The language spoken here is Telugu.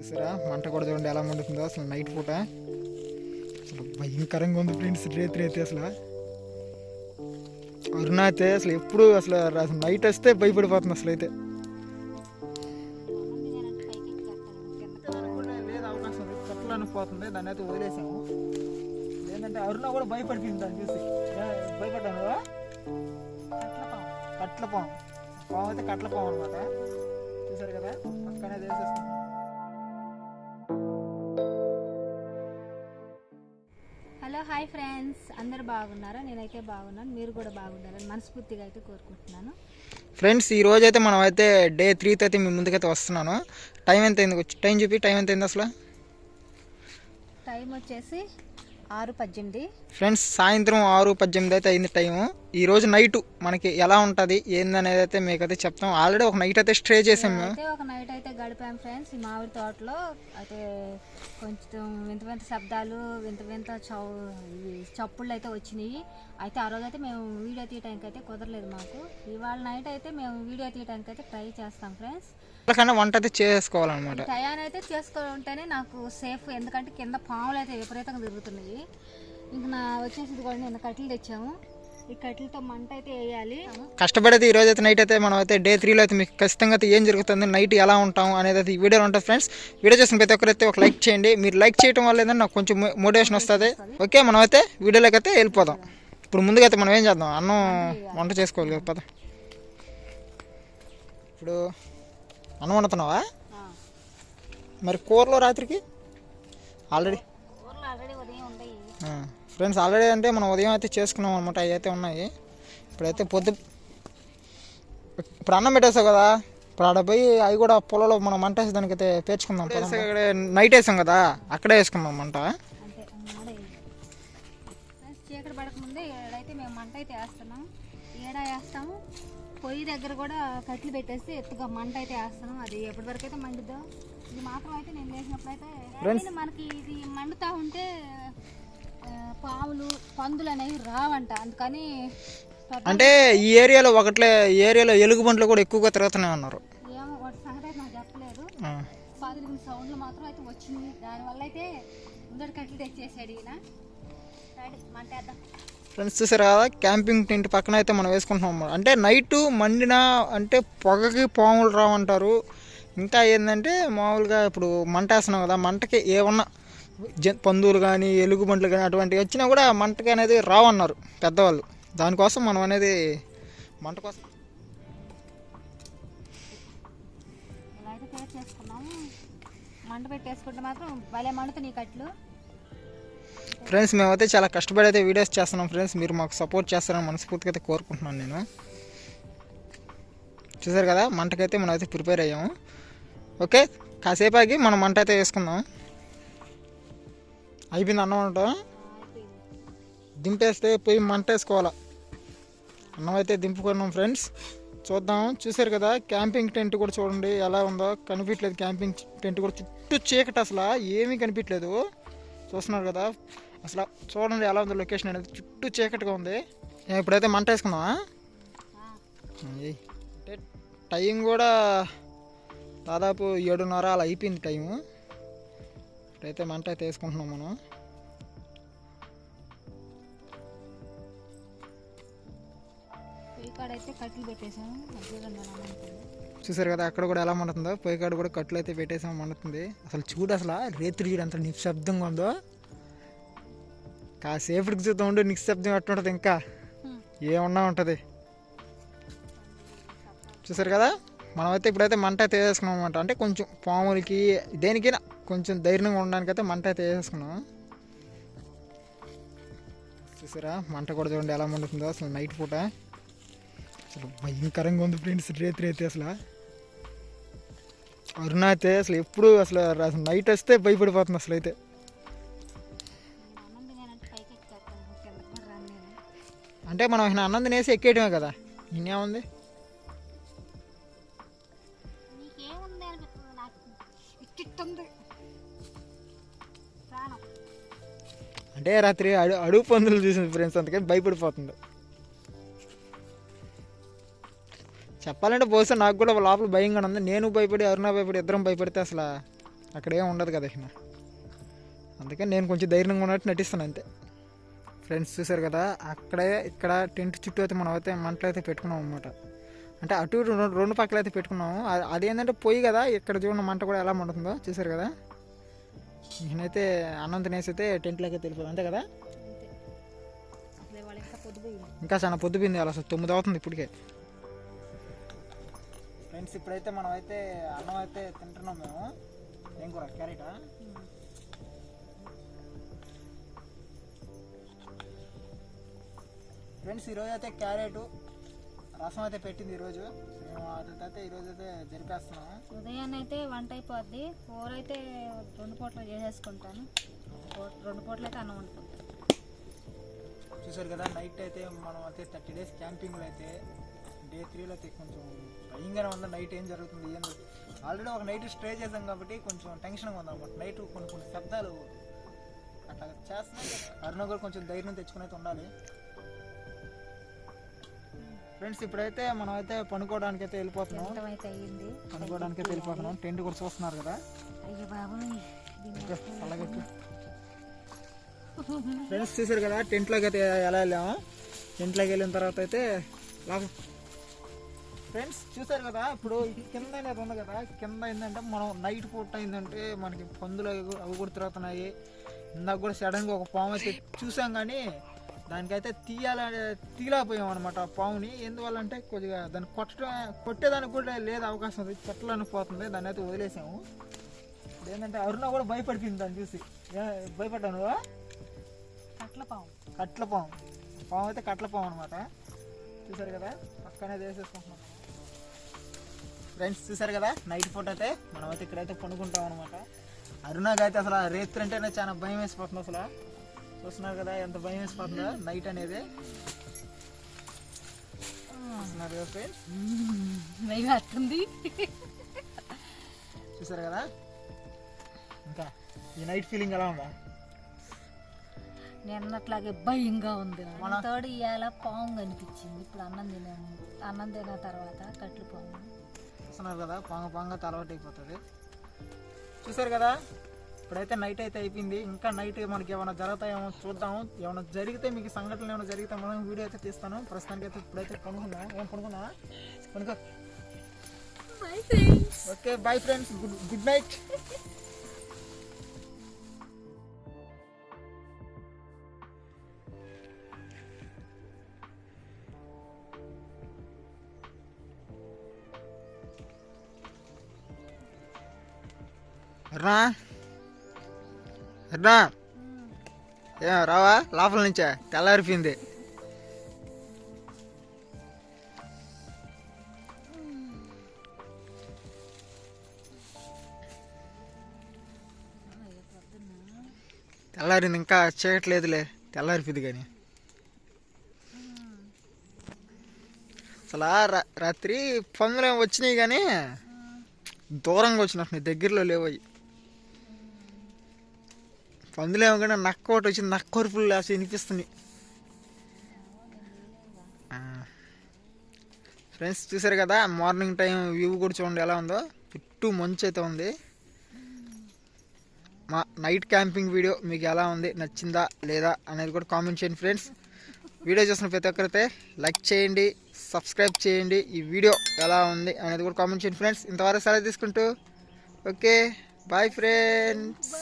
చూసారా? మంట కూడా చూడండి ఎలా మండుతుందో. అసలు నైట్ పూట. అసలు భయంకరంగా ఉంది ఫ్రెండ్స్. రేతి రేతి అసలు. అరుణ అయితే అసలు ఎప్పుడు అసలు అసలు నైట్ వస్తే భయపడిపోతుంది అసలు అయితే. పోతుంది అవకాశం దాన్ని అయితే వదిలేసాము ఏంటంటే అరుణ కూడా భయపడిపోయింది దాన్ని చూసి భయపడ్డాను కట్ల పాము. పాము అయితే కట్ల పాము అనమాట చూసారు కదా? పక్కనే వేసేస్తాం హలో హాయ్ ఫ్రెండ్స్. అందరు బాగున్నారా? నేనైతే బాగున్నాను. మీరు కూడా బాగుండాలని మనస్ఫూర్తిగా అయితే కోరుకుంటున్నాను. ఫ్రెండ్స్ ఈ రోజు అయితే మనం అయితే డే త్రీతో అయితే మీ ముందుకైతే వస్తున్నాను. టైం ఎంత అయింది? టైం చెప్పి టైం ఎంత అయింది అసలు? టైం వచ్చేసి ఆరు పద్దెనిమిది. ఫ్రెండ్స్ సాయంత్రం ఆరు పద్దెనిమిది అయితే అయింది టైము. ఈ రోజు నైట్ మనకి ఎలా ఉంటుంది ఏందనేది అయితే మీకైతే చెప్తాం. ఆల్రెడీ ఒక నైట్ అయితే స్టే చేసాం మేము. అయితే ఒక నైట్ అయితే గడిపాం ఫ్రెండ్స్ ఈ మామిడి తోటలో. అయితే కొంచెం వింత వింత శబ్దాలు వింత వింత చౌ చప్పుళ్ళు అయితే వచ్చినాయి. అయితే ఆ రోజు అయితే మేము వీడియో తీయడానికి అయితే కుదరలేదు మాకు. ఇవాళ నైట్ అయితే మేము వీడియో తీయడానికి అయితే ట్రై చేస్తాం ఫ్రెండ్స్. కన్నా వంట అయితే చేసుకోవాలన్నమాట. టయాన్ని అయితే చేసుకుంటేనే నాకు సేఫ్ ఎందుకంటే కింద పాములు అయితే విపరీతంగా తిరుగుతున్నాయి. ఇంక నా వచ్చేసి కూడా నేను కట్టెలు తెచ్చాము. ఈ కట్టెలతో మంట అయితే వేయాలి. కష్టపడైతే ఈ రోజు అయితే నైట్ అయితే మనం అయితే డే త్రీలో అయితే మీకు ఖచ్చితంగా అయితే ఏం జరుగుతుంది నైట్ ఎలా ఉంటాం అనేది అయితే ఈ వీడియోలో ఉంటుంది ఫ్రెండ్స్ వీడియో చూసిన ప్రతి ఒక్కరైతే ఒక లైక్ చేయండి. మీరు లైక్ చేయడం వల్ల ఏంటంటే నాకు కొంచెం మోటివేషన్ వస్తుంది. ఓకే మనం అయితే వీడియోలోకి అయితే వెళ్ళిపోదాం. ఇప్పుడు ముందుగా అయితే మనం ఏం చేద్దాం? అన్నం వంట చేసుకోవాలి కదా పద. ఇప్పుడు అన్నం వండుతున్నావా? మరి కూరలో రాత్రికి? ఆల్రెడీ ఫ్రెండ్స్ ఆల్రెడీ అంటే మనం ఉదయం అయితే చేసుకున్నాం అనమాట అవి అయితే ఉన్నాయి. ఇప్పుడైతే పొద్దు ఇప్పుడు అన్నం పెట్టేసావు కదా? ఇప్పుడు ఆడ పోయి అవి కూడా పొలంలో మనం మంట వేసి దానికైతే పేర్చుకుందాం పదం. ఇక్కడ నైట్ వేసాం కదా? అక్కడే వేసుకుందాం మంట. చీకటి పడకముందే ఏడైతే మేము మంట అయితే వేస్తున్నాం. ఏడ వేస్తాము. పొయ్యి దగ్గర కూడా కట్లు పెట్టేసి ఎత్తుగా మంట అయితే వేస్తున్నాం. అది ఎప్పటి వరకు అయితే మండుద్దో ఇది మాత్రం అయితే నేను చేసినప్పుడు అయితే మనకి ఇది మండుతా ఉంటే పాములు పందులు అనేవి రావంట. అందుకని అంటే ఈ ఏరియాలో ఒకట్లే ఈ ఏరియాలో ఎలుగుబంట్లు కూడా ఎక్కువగా తిరుగుతూనే ఉన్నారు. ఏమో వాటి సంగతి అయితే నాకు చెప్పలేదు. సౌండ్లు మాత్రం అయితే వచ్చింది. దానివల్ల అయితే కట్లు తెచ్చేసాడు ఈయన. ఫ్రెండ్స్ చూసారు? కదా క్యాంపింగ్ టెంట్ పక్కన అయితే మనం వేసుకుంటున్నాం. అంటే నైట్ మండిన అంటే పొగకి పాములు రావంటారు. ఇంకా ఏంటంటే మామూలుగా ఇప్పుడు మంట వేస్తున్నాం కదా మంటకి ఏమన్నా పందులు కానీ ఎలుగుబంట్లు కానీ అటువంటివి వచ్చినా కూడా మంటకి అనేది రావన్నారు పెద్దవాళ్ళు. దానికోసం మనం అనేది మంట కోసం ఇలా అయితే పేరు చేసుకున్నాము. మంట పెట్టేసుకుంటే మాత్రం భలే మండుతున్నాయి కట్లు ఫ్రెండ్స్ మేమైతే చాలా కష్టపడి అయితే వీడియోస్ చేస్తున్నాం ఫ్రెండ్స్. మీరు మాకు సపోర్ట్ చేస్తారని మనస్ఫూర్తిగా అయితే కోరుకుంటున్నాను నేను. చూసారు కదా మంటకైతే మనం అయితే ప్రిపేర్ అయ్యాము. ఓకే కాసేపు ఆగి మనం మంట అయితే వేసుకుందాం. అయిపోయింది అన్నం అంట దింపేస్తే పోయి మంటేసుకోవాలా. అన్నం అయితే దింపుకున్నాం ఫ్రెండ్స్. చూద్దాం. చూసారు కదా క్యాంపింగ్ టెంట్ కూడా చూడండి ఎలా ఉందో. కనిపించలేదు క్యాంపింగ్ టెంట్ కూడా. చుట్టూ చీకటి అసలు ఏమీ కనిపించలేదు చూస్తున్నారు కదా అసలు చూడండి ఎలా ఉందో లొకేషన్ అనేది. చుట్టూ చీకటిగా ఉంది. ఇప్పుడైతే మంట వేసుకుందామా అంటే టైం కూడా దాదాపు ఏడున్నర అలా అయిపోయింది టైము. ఇప్పుడైతే మంట అయితే వేసుకుంటున్నాం మనం. చూసారు కదా అక్కడ కూడా ఎలా మండుతుందో? పొయ్యికాడ కూడా కట్లు అయితే పెట్టేసాం మండుతుంది. అసలు చూడు అసలు రేత్రి చూడు ఎంత నిశ్శబ్దంగా ఉందో. కాసేపటికి చూద్దాం ఉండు నిశ్శబ్దం ఎట్టుంటుంది ఇంకా? ఏమన్నా ఉంటుంది. చూసారు కదా? మనమైతే ఇప్పుడైతే మంట అయితే వేసుకున్నాం అనమాట అంటే కొంచెం పాములకి దేనికైనా కొంచెం ధైర్యంగా ఉండడానికి అయితే మంట అయితే వేసుకున్నాం చూసారా? మంట కూడా చూడండి ఎలా మండుతుందో. అసలు నైట్ పూట. అసలు భయంకరంగా ఉంది ఫ్రెండ్స్ రేతి రేతి అసలు. అరుణ అయితే అసలు ఎప్పుడు అసలు అసలు నైట్ వస్తే భయపడిపోతుంది అసలు అయితే. అంటే మనం ఈయన అన్నం తినేసి ఎక్కేయటమే కదా. ఇన్నేముంది? ఇట్టిట్టుంది ప్రాణం అంటే రాత్రి అడు అడుగు పందులు చూసింది ఫ్రెండ్స్ అందుకని భయపడిపోతుంది. చెప్పాలంటే బహుశా నాకు కూడా లోపల భయంగా ఉంది. నేను భయపడి అరుణ భయపడి ఇద్దరం భయపడితే అసలు అక్కడేం ఉండదు కదా ఇక అందుకని నేను కొంచెం ధైర్యంగా ఉన్నట్టు నటిస్తాను అంతే. ఫ్రెండ్స్ చూసారు కదా అక్కడే ఇక్కడ టెంట్ చుట్టూ అయితే మనం అయితే మంటలు అయితే పెట్టుకున్నాం అన్నమాట. అంటే అటు ఇటు రెండు రెండు పక్కలు అయితే పెట్టుకున్నాము అది అదేంటంటే పొయ్యి కదా ఇక్కడ చూడండి మంట కూడా ఎలా మండుతుందో చూసారు కదా? నేనైతే అన్నం తినేసి అయితే టెంట్లోకి వెళ్ళిపోయాను అంతే కదా? ఇంకా ఇంకా చాలా పొద్దుపోయింది అలా అసలు తొమ్మిది అవుతుంది ఇప్పటికే. ఫ్రెండ్స్ ఇప్పుడైతే మనం అయితే అన్నం అయితే తింటున్నాం మేము. ఏం కూర క్యారెటా? ఫ్రెండ్స్ ఈరోజు అయితే క్యారెట్ రసం అయితే పెట్టింది ఈరోజు. మేము వాటితో అయితే ఈరోజు అయితే జరిపేస్తున్నాము. ఉదయాన్నే అయితే వంట అయిపోద్ది. కూర అయితే రెండు పూటలు చేసేసుకుంటాను. రెండు పూటలు అయితే అన్నం వండుకుంటాను చూసారు కదా నైట్ అయితే మనం అయితే థర్టీ డేస్ క్యాంపింగ్లో అయితే డే త్రీలో అయితే కొంచెం భయంగానే ఉంది. నైట్ ఏం జరుగుతుంది ఏం ఆల్రెడీ ఒక నైట్ స్టే చేసాం కాబట్టి కొంచెం టెన్షన్గా ఉంది అనమాట. నైట్ కొన్ని కొన్ని శబ్దాలు అట్లా చేస్తున్నాం. అరుణ కూడా కొంచెం ధైర్యం తెచ్చుకుని అయితే ఉండాలి. ఫ్రెండ్స్ ఇప్పుడైతే మనం అయితే పనుకోవడానికి అయితే వెళ్ళిపోతున్నాం. పనుకోవడానికి అయితే వెళ్ళిపోతున్నాం టెంట్ కూడా చూస్తున్నారు కదా అలాగే ఫ్రెండ్స్ చూసారు కదా టెంట్లోకి అయితే ఎలా వెళ్ళాము. టెంట్లోకి వెళ్ళిన తర్వాత అయితే ఫ్రెండ్స్ చూసారు కదా ఇప్పుడు కింద అనేది ఉంది కదా. కింద ఏంటంటే మనం నైట్ పూట అయిందంటే మనకి పందులు అవి కూడా- అవి కూడా తిరుగుతున్నాయి. ఇందాక కూడా సడన్గా ఒక పాము అయితే చూసాం కానీ దానికైతే తీయాల తీయలేకపోయాం అనమాట ఆ పాముని. ఎందువల్ల అంటే కొద్దిగా దాన్ని కొట్టడం కొట్టేదానికి కూడా లేదు అవకాశం ఉంది. కొట్టడానికి పోతుంది. దాన్ని అయితే వదిలేసాము. ఏంటంటే అరుణ కూడా భయపడిపోయింది దాన్ని చూసి. నువ్వా? కట్ల పాము. కట్ల పాము. పాము అయితే కట్ల పాము అనమాట చూసారు కదా? పక్కనే వేసేసుకుంటున్నాం. ఫ్రెండ్స్ చూసారు కదా? నైట్ పూట అయితే మనం అయితే ఇక్కడైతే పండుకుంటాం అనమాట అరుణాకి అయితే అసలు రేత్రి అంటేనే చాలా భయం వేసిపోతుంది అసలు. చూస్తున్నారు కదా ఎంత భయం వేసిపోతుందో నైట్ అనేది. చూస్తున్నారు కదా ఫ్రెండ్స్ భయం వస్తుంది. చూసారు కదా? ఇంకా ఈ నైట్ ఫీలింగ్ ఎలా ఉందా? నిన్నట్లాగే భయంగా ఉంది. తోడు ఇవాళ పాము కనిపించింది ఇప్పుడు అన్నం తినాము అన్నం తిన్న తర్వాత కట్లు పాము చూస్తున్నారు కదా పాంగ పాంగ అలవాటు అయిపోతుంది. చూసారు కదా? ఇప్పుడైతే నైట్ అయితే అయిపోయింది. ఇంకా నైట్ మనకి ఏమైనా జరుగుతాయేమో చూద్దాము ఏమైనా జరిగితే మీకు సంఘటనలు ఏమైనా జరిగితే మనం వీడియో అయితే తీస్తాను. ప్రస్తుతానికి అయితే ఇప్పుడైతే పనుకుందాం ఏం పనుకుందా పనుకో okay bye friends good good night అర్నా అర్నా ఏం రావా? లోపల నుంచే. తెల్లారిపోయింది. తెల్లారింది ఇంకా చేయట్లేదులే. తెల్లారిపోయింది కానీ. అసలు రాత్రి పందులు వచ్చినాయి కానీ దూరంగా వచ్చినట్టు దగ్గరలో లేవు పందులు ఏమో కానీ నక్క ఒకటి వచ్చి నక్క కొరుపులు లేసి వినిపిస్తుంది. ఫ్రెండ్స్ చూసారు కదా మార్నింగ్ టైం వ్యూ కూడా చూడండి ఎలా ఉందో. చుట్టూ మంచు అయితే ఉంది. మా నైట్ క్యాంపింగ్ వీడియో మీకు ఎలా ఉంది నచ్చిందా లేదా అనేది కూడా కామెంట్ చేయండి ఫ్రెండ్స్. వీడియో చూసిన ప్రతి ఒక్కరైతే లైక్ చేయండి సబ్స్క్రైబ్ చేయండి ఈ వీడియో ఎలా ఉంది అనేది కూడా కామెంట్ చేయండి ఫ్రెండ్స్. ఇంతవరకు సెలవు తీసుకుంటూ ఓకే బాయ్ ఫ్రెండ్స్.